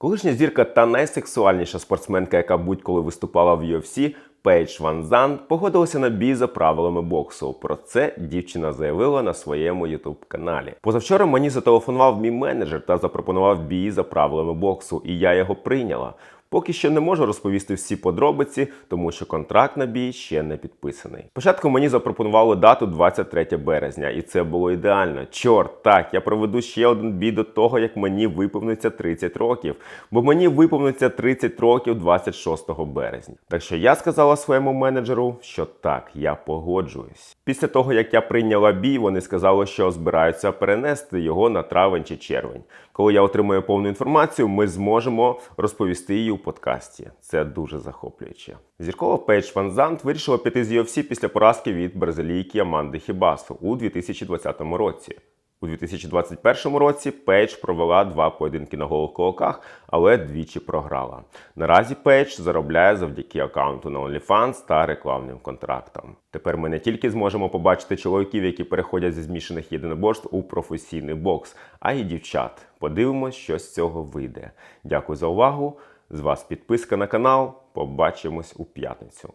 Колишня зірка та найсексуальніша спортсменка, яка будь-коли виступала в UFC, Пейдж Ван Зан, погодилася на бій за правилами боксу. Про це дівчина заявила на своєму ютуб каналі. Позавчора мені зателефонував мій менеджер та запропонував бій за правилами боксу, і я його прийняла. Поки що не можу розповісти всі подробиці, тому що контракт на бій ще не підписаний. Спочатку мені запропонували дату 23 березня, і це було ідеально. Чорт, так, я проведу ще один бій до того, як мені виповниться 30 років, бо мені виповниться 30 років 26 березня. Так що я сказала своєму менеджеру, що так, я погоджуюсь. Після того, як я прийняла бій, вони сказали, що збираються перенести його на травень чи червень. Коли я отримаю повну інформацію, ми зможемо розповісти її у подкасті. Це дуже захоплююче. Зіркова Пейдж Ван Зант вирішила піти з UFC після поразки від бразилійки Аманди Хібасу у 2020 році. У 2021 році Пейдж провела два поєдинки на голих кулаках, але двічі програла. Наразі Пейдж заробляє завдяки аккаунту на OnlyFans та рекламним контрактам. Тепер ми не тільки зможемо побачити чоловіків, які переходять зі змішаних єдиноборств у професійний бокс, а й дівчат. Подивимось, що з цього вийде. Дякую за увагу. З вас підписка на канал. Побачимось у п'ятницю.